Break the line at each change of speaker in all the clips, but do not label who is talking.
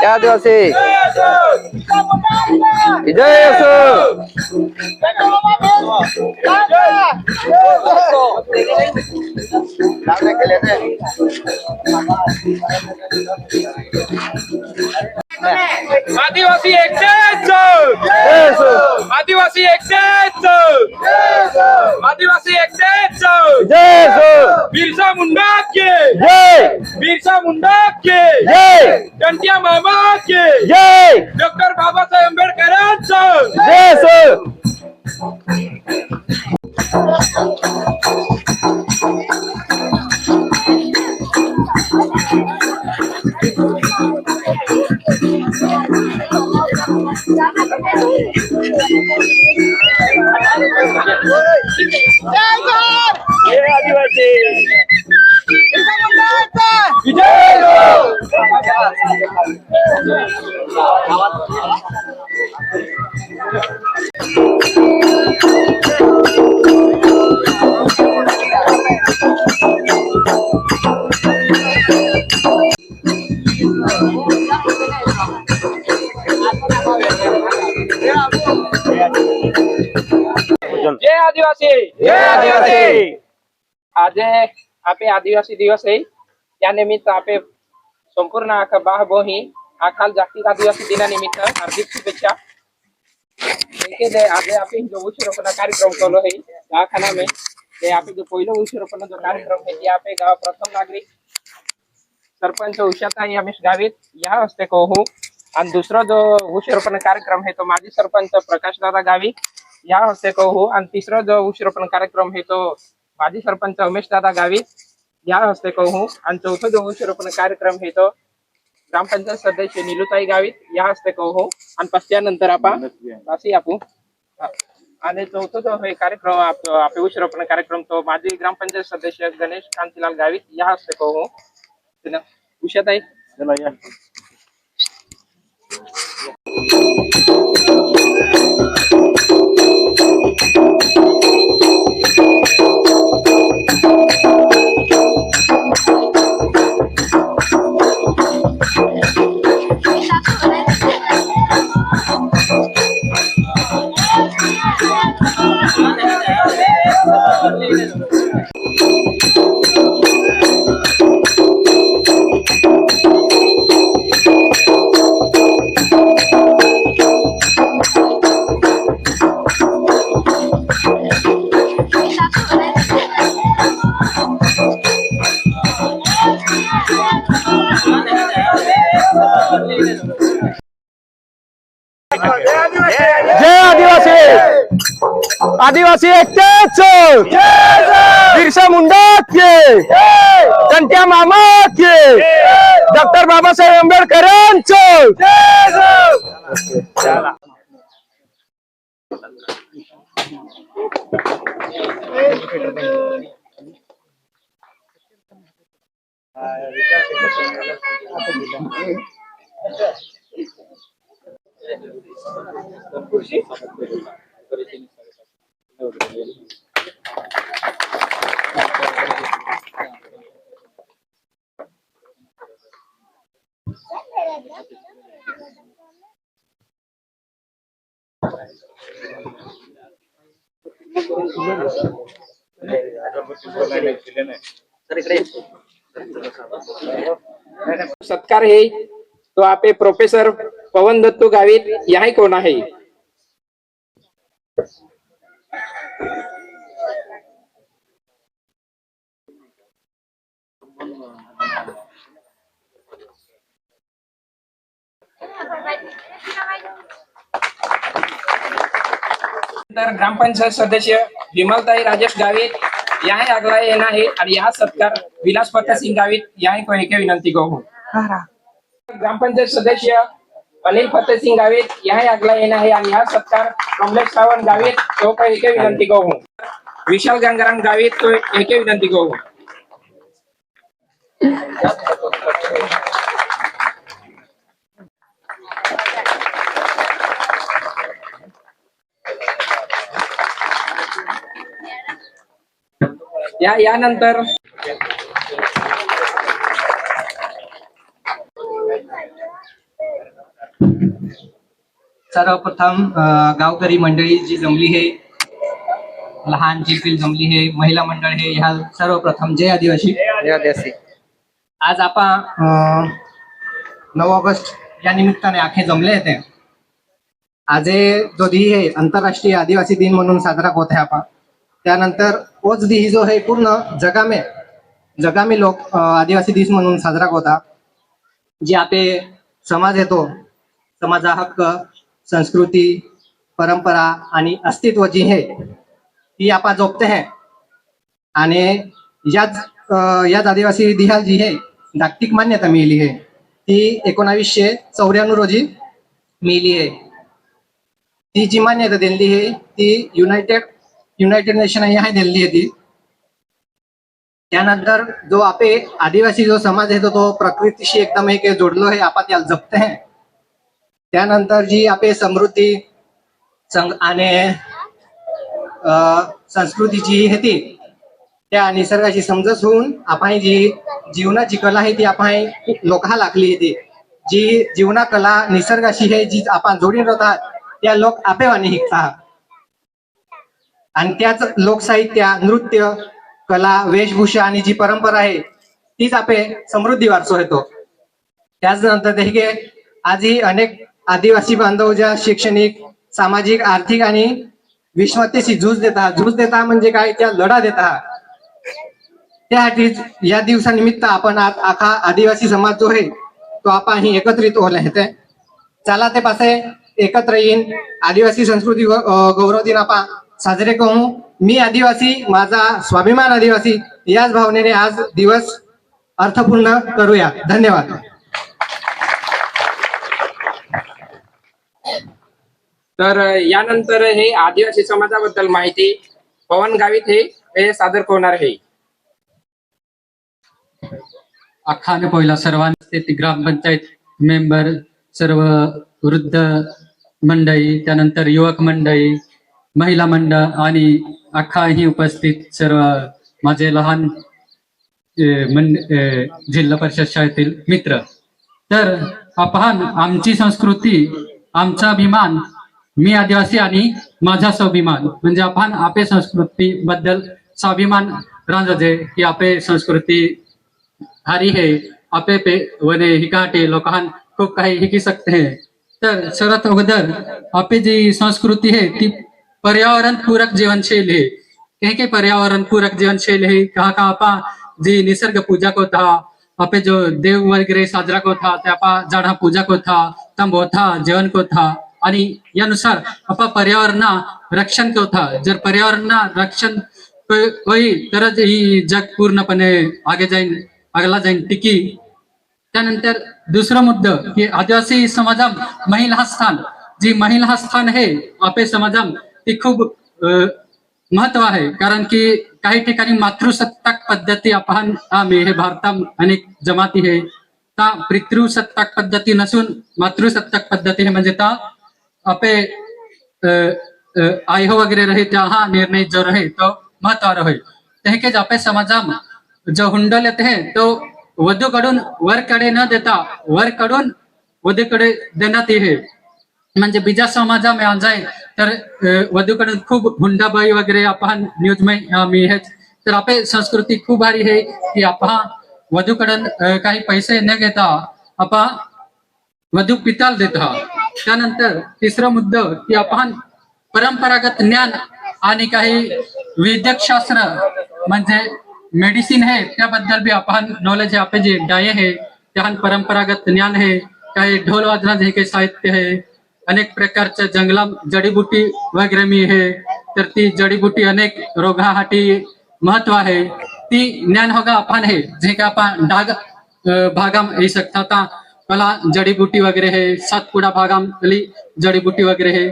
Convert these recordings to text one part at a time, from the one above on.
त्या आदिवासी विजय असो
आदिवासी एकटेच!
जय असो
आदिवासी एकटेच! आदिवासी एकटेच!
जय असो
बिरसा मुंडा के
जय
बिरसा मुंडा के
जय
टंटिया मामा के
जय
डॉक्टर बाबासाहेब आंबेडकरांचं! આજે આપે આદિવાસી દિવસ છે त्या निमित्त आपे संपूर्ण आखा बाह बोही आखाल जागतिक आदिवासी दिनानिमित्त हार्दिक शुभेच्छा देखील आज आपण जो वृक्षारोपण कार्यक्रम केलो आहे दवाखाना में ते आपण जो पहिलो वृक्षारोपण जो कार्यक्रम आहे ते आपे गाव प्रथम नागरिक सरपंच उषाताई रमेश गावित या हस्ते कहू आणि दुसरा जो वृक्षारोपण कार्यक्रम आहे तो माजी सरपंच प्रकाश दादा गावित या हस्ते कहू आणि तिसरा जो वृक्षारोपण कार्यक्रम आहे तो माजी सरपंच उमेश दादा गावित या हस्ते कहू आणि चौथं जो वृक्षारोपण कार्यक्रम हे तो ग्रामपंचायत सदस्य निलुताई गावित. या हस्ते कहू आणि पश्चानंतर आपण असे आपू. आणि चौथं जो हे कार्यक्रम आप- आपले कार्यक्रम तो माजी ग्रामपंचायत सदस्य गणेश कांतीलाल गावित. या हस्ते कहू तिनं उषाताई.
आदिवासी एकटेच बिरसा मुंडा के कंट्या मामा के डॉक्टर बाबासाहेब आंबेडकरांचं
सत्कार है तो आपे प्रोफेसर पवन दत्तू गावित यहाँ कोण आहे? तर ग्रामपंचायत सदस्य विमलताई राजेश गावित यहाँ अगला येणार आहे आणि या सत्कार विलास फतेह सिंग गावित यहाँ विनंती करू. ग्रामपंचायत सदस्य अनिल फतेहसिंग गावित यहाँ अगला येना है आणि हा सत्कार कमलेश सावंत गावित तो का एके विनंती करू. विशाल गंगाराम गावित तो एके विनंती करू. या यानंतर
सर्वप्रथम गावकरी मंडळी जी जमली आहे लहान जी पिल जमली आहे महिला मंडळ हे ह्या सर्वप्रथम जय आदिवासी. आज आपण नऊ ऑगस्ट या निमित्ताने आखे जमले होते आज हे जो दी आहे आंतरराष्ट्रीय आदिवासी दिन म्हणून साजरा होत आहे आपण त्यानंतर तोच दी जो आहे पूर्ण जगामे जगामे लोक आदिवासी दिस म्हणून साजरा होता. जे आपले समाज येतो समाजा हक्क संस्कृती परंपरा आणि अस्तित्व जी आहे ती आपण जोपते है. आणि याच याच आदिवासी दिहाल जी आहे जागतिक मान्यता मिळाली आहे ती एकोणावीसशे चौऱ्याण्णव रोजी मिळाली आहे. ती जी मान्यता दिली आहे ती युनायटेड युनायटेड नेशन आहे दिली आहे ती. त्यानंतर जो आपे आदिवासी जो समाज आहे तो तो प्रकृतीशी एकदम एक जोडलो आहे आपण त्याला जपते है. त्यानंतर जी आपली समृद्धी संग आणि अ, संस्कृती जी आहे ती त्या निसर्गाची समजत होऊन आपण जी जीवनाची कला आहे ती आपण लोका लागली होती. जी जीवना कला निसर्गाशी हे जी आपण जोडून राहतात त्या लोक आपेवानी शिकतात आणि त्याच लोकसाहित्य नृत्य कला वेशभूषा आणि जी परंपरा आहे तीच आपे समृद्धी वारसो येतो त्याचनंतर देखील आजही अनेक आदिवासी बांधव ज्या शैक्षणिक सामाजिक आर्थिक आणि विषमतेशी झूज देता झूज देता म्हणजे काय? त्या लढा देता. त्यासाठी या दिवसानिमित्त आपण आज आखा आदिवासी समाज जो आहे तो आपण ही एकत्रित होले आहे चला ते पासे एकत्र येईन. आदिवासी संस्कृती व- गौरव दिन आपण साजरे करू मी आदिवासी माझा स्वाभिमान आदिवासी याच भावनेने आज दिवस अर्थपूर्ण करूया. धन्यवाद.
तर यानंतर हे आदिवासी समाजाबद्दल माहिती पवन गावित हे सादर होणार आहे.
अख्खाने पहिला सर्वांचे ग्रामपंचायत मेंबर सर्व वृद्ध मंडळी त्यानंतर युवक मंडळी महिला मंडळ आणि अख्खाही उपस्थित सर्व माझे लहान जिल्हा परिषद शाळेतील मित्र. तर आपण आमची संस्कृती आमचा अभिमान मी आदिवासी माझा स्वाभिमान आपण आपे संस्कृती बद्दल स्वाभिमान रांजजे की आपे संस्कृती हारी है आपे पे वने, हिकाटे लोकांन खूप काही हिकी सकते हैं. तर सर्वात अगोदर आपली जी संस्कृती है ती पर्यावरण पूरक जीवनशैली है कहे के पर्यावरण पूरक जीवनशैली है कहा का आपा जी निसर्ग पूजा को था आपे जो देव वगैरे साजरा को था आपा झाडा पूजा को था तंबो था जीवन को था आणि यानुसार आपा पर्यावरणा रक्षण था. जर पर्यावरण रक्षण होईल तरच ही जग पूर्णपणे आगे जाईन अगला जाईन, टिकी. त्यानंतर दुसरा मुद्दा, की आदिवासी समाजा महिला स्थान. जी महिला स्थान आहे आपे समाजा ती खूप महत्व आहे. कारण की काही ठिकाणी मातृसत्ताक पद्धती आपण आम्ही हे भारतात अनेक जमाती ता पितृसत्ताक पद्धती नसून मातृसत्ताक पद्धती हे म्हणजे आपे अ, आई हो वगैरे रहे त्या निर्णय जो रहे तो महत्त्व रहे ते के आपे समाजा जो हुंडल लेते है तो वधू कडून वर कडे न देता वर कडून वधू कडे देण्यात आहे म्हणजे बीजा समाजामध्ये मे आहे तर अ, वधूकडून खूप हुंडाबाई वगैरे आपण न्यूजमध्ये मी हेच तर आपे संस्कृती खूप भारी आहे की आपण वधूकडून काही पैसे न घेता आपण वधू पिताल देत. आहात त्यानंतर तिसरा मुद्दा की आपण परंपरागत ज्ञान आणि काही वैद्यकशास्त्र म्हणजे मेडिसिन हे त्याबद्दल बी आपण नॉलेज आहे. जे डाय हे त्यान परंपरागत ज्ञान हे काही ढोल वाजना हे काही साहित्य हे अनेक प्रकारच्या जंगला जडीबुटी वगैरे मी हे तर ती जडीबुटी अनेक रोगासाठी महत्त्व आहे. ती ज्ञान होगा आपण हे जे का आपण डाग भागा भागाम येऊ शकता. मला जडीबुटी वगैरे हे सातपुडा भागामधली जडीबुटी वगैरे हे.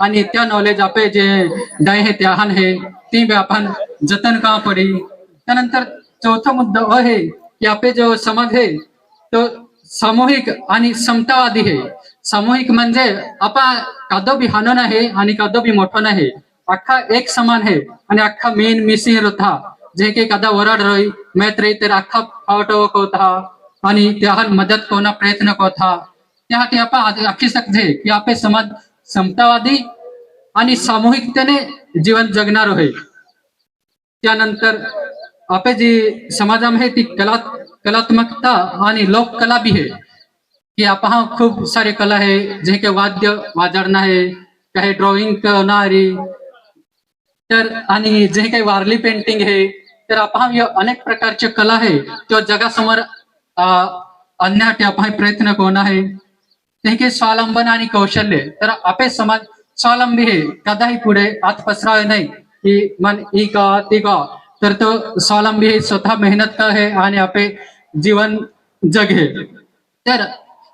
आणि त्या नॉलेज आपे जे डाय हे त्याहान हे ती बी आपण जतन का पडी? त्यानंतर चौथा मुद्दा अ हे की आपे जो समाज है तो सामूहिक आणि समतावादी हे. सामूहिक म्हणजे आपण कादो बी हानो नाही आणि कादो बी मोठो नाही अख्खा एक समान आहे आणि अख्खा मेन मिसिंग होता जे की कदा वराड रोई मैत्री तर अख्खा फावटो होता आणि त्यावर मदत कोणा प्रयत्न करता। त्यासाठी आपण अख्खी सकते की आपले समाज समतावादी आणि सामूहिकतेने जीवन जगणार आहे त्यानंतर आपे जी समाजामध्ये ती कला कलात्मकता आणि लोककला बी आहे की आपहा खूप सारे कला आहे जे काही वाद्य वाजवणं आहे काही ड्रॉइंग करणारी तर आणि जे काही वारली पेंटिंग आहे तर आपण अनेक प्रकारच्या कला आहे तो जगासमोर अं, आपण प्रयत्न कोण आहे? त्यांचे स्वावलंबन आणि कौशल्य. तर आपे समाज स्वावलंबी आहे कदाही पुढे आत पसरावे नाही. की मन ई का ती का तर तो स्वावलंबी हे स्वतः मेहनत का आहे आणि आपे जीवन जगे तर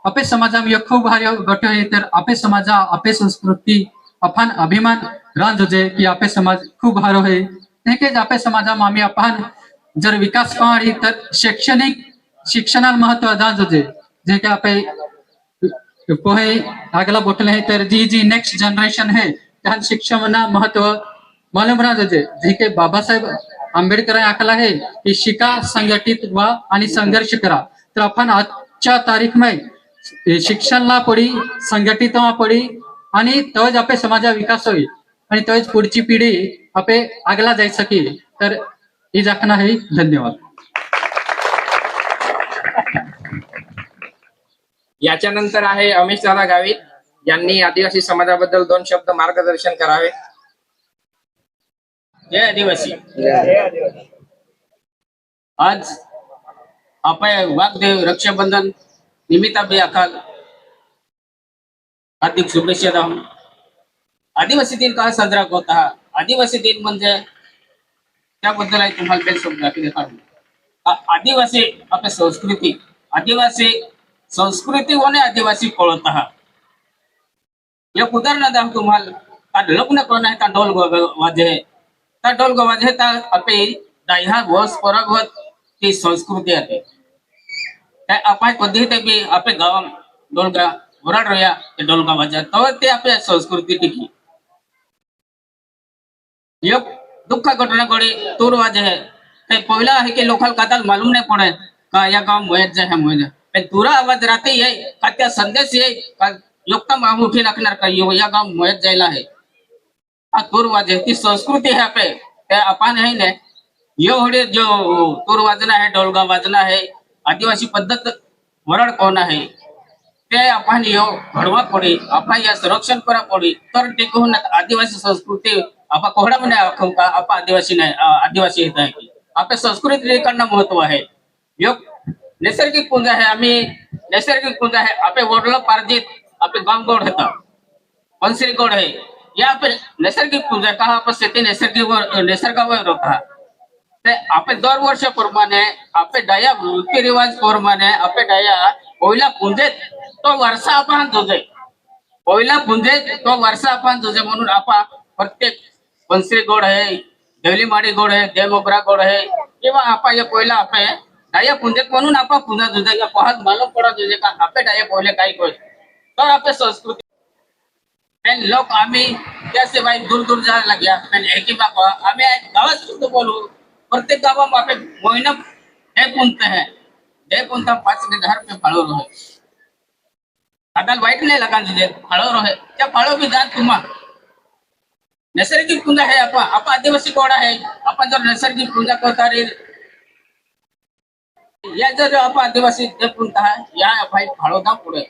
आपे समाजामध्ये खूप भारी गट आहे तर आपे समाजा आपे संस्कृती आपण अभिमान रांज होते की आपे समाज खूप भारो आहे त्यांचे आपे आपल्या समाजामध्ये आम्ही आपण जर विकास पाहणी तर शैक्षणिक शिक्षणाला महत्त्व रांज होते. जे की आपले पोहे आगला बोटले आहे तर जी जी नेक्स्ट जनरेशन हे त्या शिक्षणाला महत्त्व मालूम राहत जे काही बाबासाहेब आंबेडकर आखला हे की शिका संघटित व्हा आणि संघर्ष करा. तर आपण आजच्या तारीखमध्ये शिक्षणला पडी संघटित व्हा पडी आणि तोच आपे समाजा विकास होईल. आणि तज पुढची पिढी आपे आगला जाय सकेल तर ही जाखना आहे. धन्यवाद.
याच्यानंतर आहे अमिश दादा गावित यांनी आदिवासी समाजाबद्दल दोन शब्द मार्गदर्शन करावे.
जय आदिवासी. आज आपण वाघदेव रक्षाबंधन निमित्ताबे अकाल. हार्दिक शुभेच्छा दाम आदिवासी दिन का साजरा होत हा? आदिवासी दिन म्हणजे त्याबद्दल आहे तुम्हाला काही शब्द आदिवासी आपली संस्कृती आदिवासी संस्कृती होणे आदिवासी कळत आहात एक उदाहरण द्या तुम्हाला. आज लग्न कोण आहे का ढोल वाजे. त्या ढोल वाजे त्या आपली दाह्या वर्ष परगवत ती संस्कृती आहे. त्या आपण पद्धती बी आपल्या गावात डोलगा वराड रोया, ते डोलगा वाजा. तर ते आपल्या संस्कृती टिकी. एक दुःख घटना घडी तूर वाजे. है ते पहिला आहे की लोकल काताल मालूम नाही पडे का या गाव मोयत जाय मोयत जाय आवाज राहते ये का त्या संदेश ये का योगता माम उठी का? यो या गाव मयत जायला आहे. हा तूर वाजे ती संस्कृती आहे आपले. ते आपण आहे ना? यो जो तूर वाजना आहे डोलगा वाजना आहे आदिवासी पद्धत वरड कोण आहे? ते आपण यो घडवा पडी आपण या संरक्षण करा पडी तर टिकवून आदिवासी संस्कृती आपण कोहडा म्हणे आखू का आपण आदिवासी नाही आदिवासी येत आहे. आपल्या संस्कृती करणं महत्त्व आहे. योग नैसर्गिक पुंज आहे. आम्ही नैसर्गिक पुंज आहे. आपले वडलं पारजित, आपले गामगोड होतं. पंसरी गोड आहे. या आपण नैसर्गिक पूजा का आपण शेती नैसर्गिक निसर्गावर होता? आपण दर वर्षाप्रमाणे आपले डाया रीतिरिवाज प्रमाणे, आपले डाया पहिला पुंजेत तो वर्षा आपण तुझे पहिला पुंजेत तो वर्षा आपण तुझे म्हणून आपण प्रत्येक पंसरी गोड आहे, देवलीमाडी गोड आहे, देवमोगरा गोड आहे. किंवा आपण हे पहिला आपण डाया पुंजेत म्हणून आपण पुन्हा तुझे का पाहत मालूम पडत तुझे का आपले डाया पहिले काही कोण तर आपल्या संस्कृती पण लोक आम्ही त्याचे बाई दूर दूर जायला लाग्या पण एकी बाबा आम्ही गावात सुद्धा बोलू प्रत्येक गावा पे महिना हे पुंत है हे पुंत पाच ने दहा रुपये फाळो रहे आता वाईट नाही लगा तुझे फाळो रहे त्या फाळो बी जात तुम्हा नैसर्गिक पुंजा आहे आपण आपण आदिवासी कोड आहे आपण जर नैसर्गिक पुंजा करता रे या जर आपण आदिवासी विद्यापीठ आहे या भाई फाळो दा पुढे.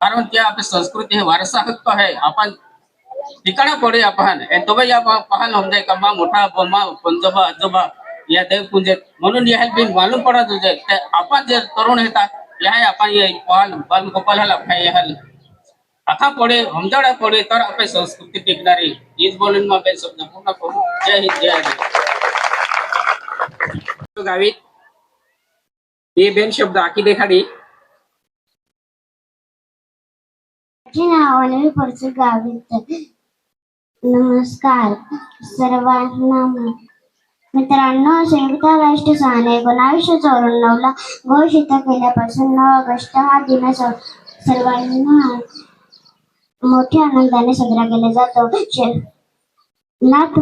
कारण त्या आपली संस्कृती हे वारसा हक्क आहे. आपण ठिकाणा पडे आपण तो या पहाल म्हणजे का? मोठा मा पंजोबा आजोबा या देवपुंजेत म्हणून या बी मालूम पडत तुझे ते आपण जे तरुण येतात या आपण ये पाल बाल या हल आखा पडे हमजाडा पडे तर आपली संस्कृती टिकणारी. हीच बोलून मग शब्द पूर्ण करू. जय हिंद जय आदिवासी.
गावित हे बेन शब्द आखी देखाडी.
माझे गावित नमस्कार सर्वांना मित्रांनो संयुक्त राष्ट्र सहाने एकोणावीसशे चौऱ्याण्णव ला घोषित केल्यापासून नऊ ऑगस्ट हा दिवस सर्वांना मोठ्या आनंदाने साजरा केला जातो. नाथ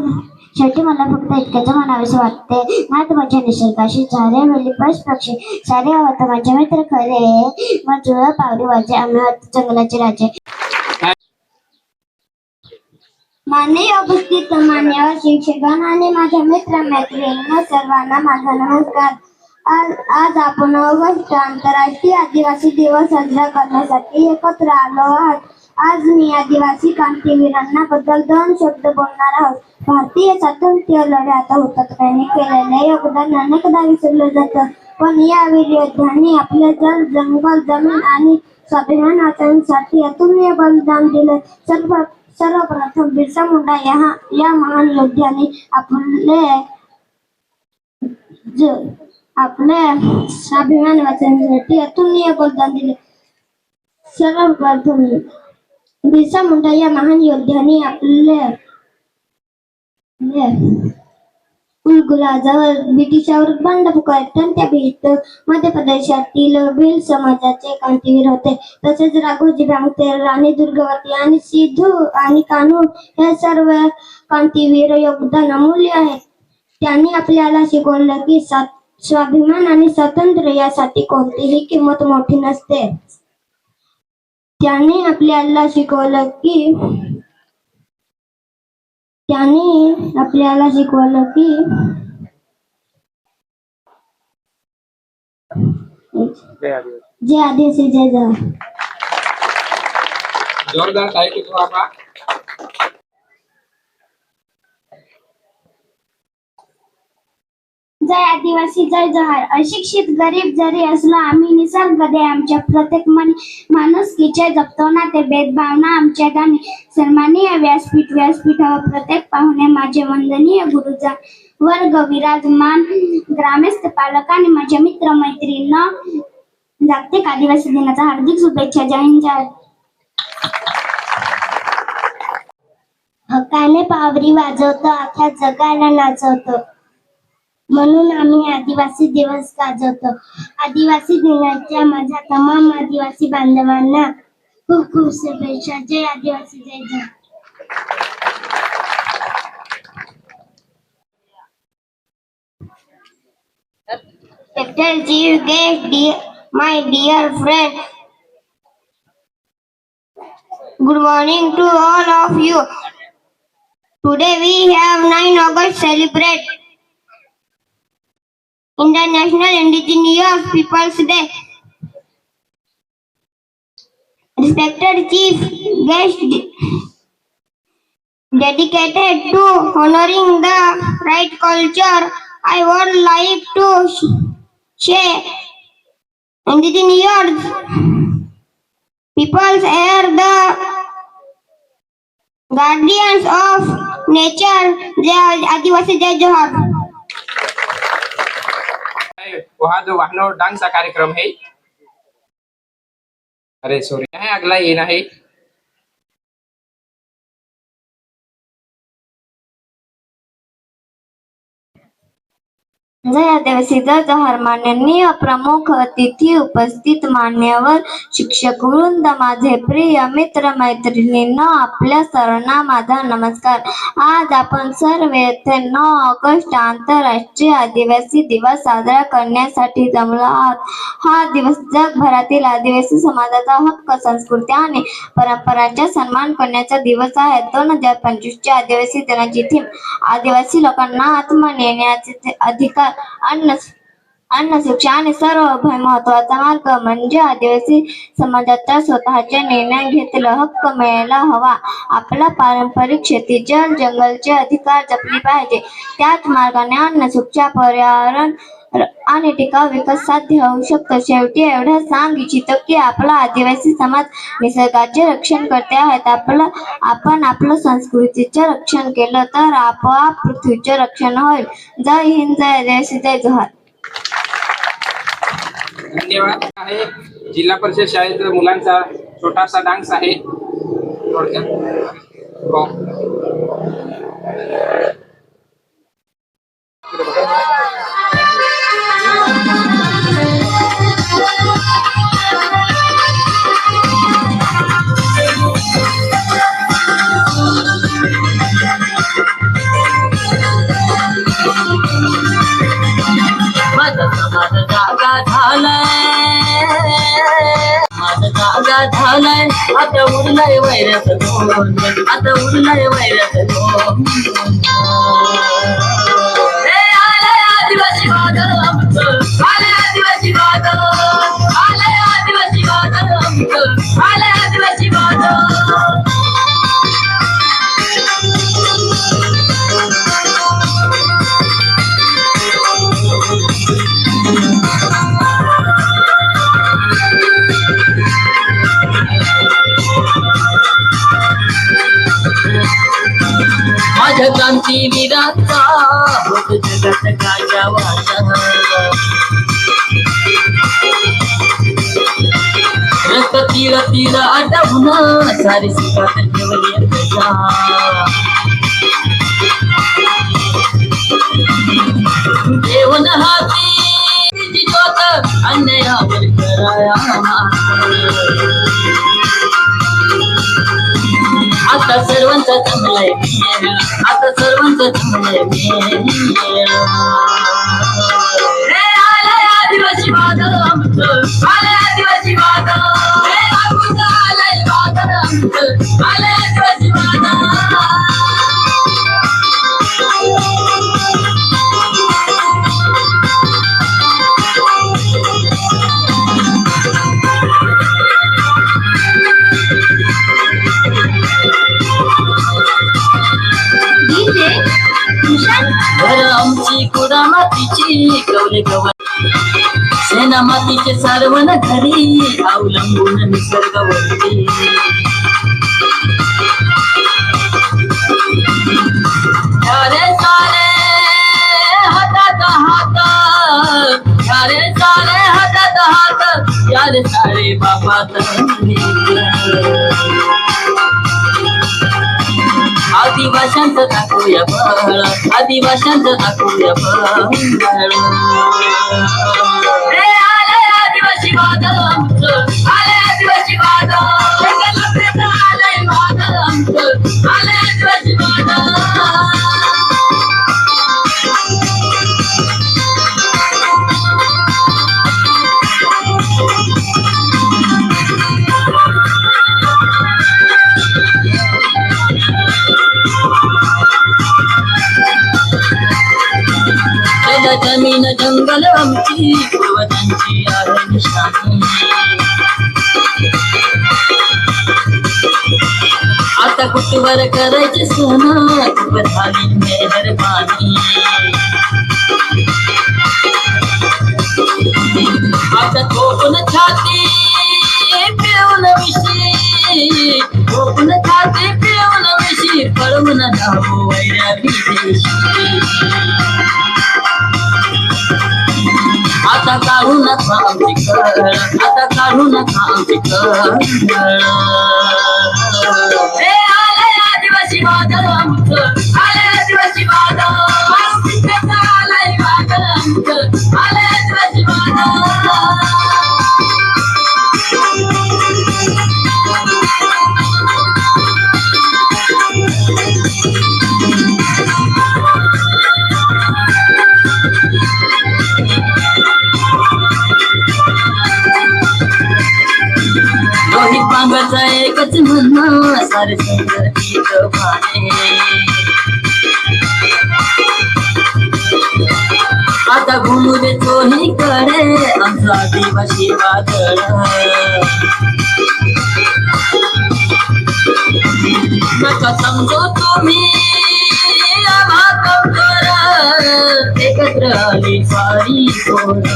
शेवटी मला फक्त इतक्याच म्हणावेसे वाटते नाथ माझ्या निसर्गाशी झाले वेळी पश पक्षी. सारे आहोत माझे मित्र खरे. मग जुळ पावली वाजे आम्ही जंगलाचे राजे. माननीय उपस्थित मान्यवर शिक्षकांना आणि माझ्या मित्र मैत्रिणींना सर्वांना माझा नमस्कार. आज आज आपण ऑगस्ट आंतरराष्ट्रीय आदिवासी दिवस साजरा करण्यासाठी एकत्र आलो आहोत. आज मी आदिवासी क्रांतीवीरांना बद्दल दोन शब्द बोलणार आहोत. भारतीय स्वातंत्र्य लढ्यात हुतात्म्यांनी केलेले योगदान अनेकदा विसरलं जातं. पण या योद्ध्यांनी आपले जल जंगल जमीन आणि स्वाभिमान वाचवण्यासाठी अतुलनीय बलिदान दिले. सर्व सर्वप्रथम बिरसा मुंडा या या महान योद्ध्याने आपले आपले स्वाभिमान वाचवण्यासाठी अतुलनीय बलिदान दिले. सर्वप्रथम बिरसा मुंडा या महान योद्ध्याने आपल्या आपले उलगुलाजावर ब्रिटिशावर बंड पुकारतात त्या भेट मध्य प्रदेशातील भिल समाजाचे क्रांतीवीर होते. तसेच राघोजी भांगते राणी दुर्गावती आणि सिद्धू आणि कानू हे सर्व क्रांतीवीर योगदान अमूल्य आहे. त्यांनी आपल्याला शिकवलं की स्वाभिमान आणि स्वातंत्र्य यासाठी कोणतीही किंमत मोठी नसते. त्यांनी आपल्याला शिकवलं की त्यांनी आपल्याला शिकवलं की जे आदिवासी. जय
जोरदार किती बाबा
जय आदिवासी जय जोहार. अशिक्षित गरीब जरी असलो आम्ही निसर्गदे आमच्या प्रत्येक मन माणुसकीचे जपतो ना ते भेदभावना आमच्या गाणी. सन्मानीय व्यासपीठ व्यासपीठावर हो, प्रत्येक पाहुणे माझे वंदनीय गुरुजा. वर्ग विराजमान ग्रामस्थ पालक आणि माझ्या मित्र मैत्रिणींना जागतिक आदिवासी दिनाचा हार्दिक शुभेच्छा. जय हिंद जय हक्काने पावरी वाजवतो अख्ख्या जगाला नाचवतो. म्हणून आम्ही आदिवासी दिवस गाजवतो आदिवासी दिनाच्या माझ्या तमाम आदिवासी बांधवांना खूप खूप शुभेच्छा जय आदिवासी जय जय Sector Chief Guest, dear, my dear friend. Good morning to all of you. Today we have 9 August celebrate International Indigenous Peoples Day. Respected Chief Guest, dedicated to honoring the right culture, I would like to share indigenous peoples are the guardians of nature. Jai Adivasi Jai Johar.
वहां वहा जो वाहनो डांगचा कार्यक्रम है। अरे sorry है अगला? ये ना जयादेव
जय आदिवासी प्रमुख अतिथी उपस्थित मान्यवर शिक्षक वृंद माझे प्रिय मित्र मैत्रिणींना आपल्या सर्वांना माझा नमस्कार. आज आपण सर्व येथे नऊ ऑगस्ट आंतरराष्ट्रीय आदिवासी दिवस साजरा करण्यासाठी जमलो आहोत. हा दिवस जगभरातील आदिवासी समाजाचा हक्क संस्कृती आणि परंपरांचा सन्मान करण्याचा दिवस आहे. दोन हजार पंचवीसच्या आदिवासी दिनाची थीम आदिवासी लोकांना आत्मनिर्णयाचे अधिकार अन्न अन्न शिक्षा आणि सर्वभय महत्त्वाचा मार्ग म्हणजे आदिवासी समाजाचा स्वतःचे निर्णय घेतला हक्क मिळायला हवा. आपला पारंपरिक शेती जल जंगलचे अधिकार जपली पाहिजे. त्याच मार्गाने अन्न शिक्षा पर्यावरण आणि टिकाऊ विकास साध्य होऊ शकतो? शेवटी एवढं सांग इच्छितो की आपला आदिवासी समाज निसर्गाचे रक्षण करते आहेत. आपलं आपण आपलं संस्कृतीचे रक्षण केलं तर आपोआप पृथ्वीचे रक्षण होईल. जय हिंद जय आदिवासी जय जोहार.
धन्यवाद. आहे. जिल्हा परिषद शाळेत मुलांचा छोटासा डान्स आहे. थोडक्यात. हो.
झालाय. झालाय. आता उरलाय वैरात आता उरलाय Vairat Raja Rasa tila-tila ada guna Sari sikatan jualan kerja Dewan hati Dijota आता सर्वांचा चांगलंय आता सर्वांचा चांगलंय आदिवासी वादळ आमचं. आदिवासी वादळ वादळ आमचं. घरी गवले गवत सेना मातीचे सर्वन घरी अवलंबून निसर्गवरती अरे सारे हातात हात अरे सारे हातात हात सारे बापात आदिवाशांत दाखवूया फळ आदिवाशांत दाखवूया फळ आता कुठवर करायचे सण कुठवर झाली मेहरबानी आता ठोकून छाती पिळून छाती पिळून पळवून जाऊ विदेशी. आता काढू नका आमची कळ आता काढू नका आमची कळ आदिवासी रोहित पांगाचा एकच म्हणणं सारे संगतीत भाने. आता घुमू दे चोही कडे आमचा आदिवासी वादळ. नका समजो तुम्ही एकत्र आली सारी सोड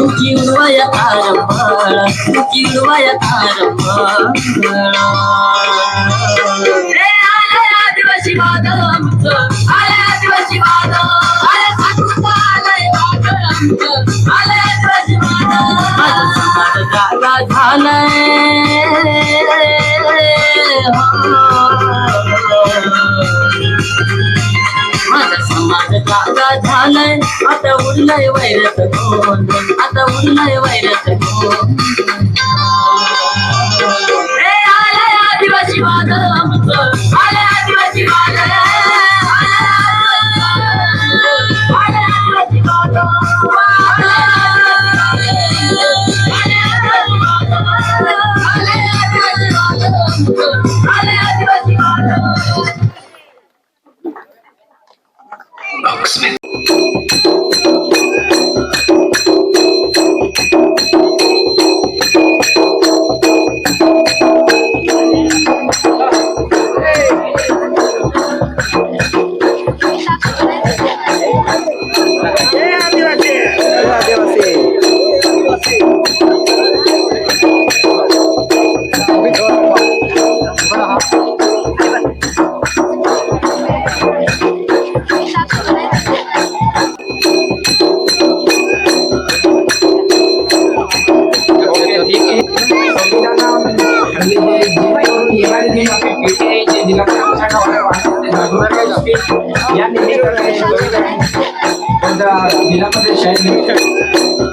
ಮುಗಿಯುವಯ ತಾರಬ್ಬಾಳ ಮುಗಿಯುವಯ ತಾರಬ್ಬಾಳ ಆದಿವಾಸಿ ವಾದ ಆಲೆ ಆದಿವಾಸಿ ವಾದ ಆಲೆ ಸಂಸ್ಕೃತ ಆಲಯ ವಾದ ಆಲೆ ಆದಿವಾಸಿ ವಾದ ಜಾಗ झालय आता झालंय. आता उरलंय वैरत आता उरलंय वैरत
युपीआयचे जिल्हा या निमित्ताने
जिल्हा
परिषद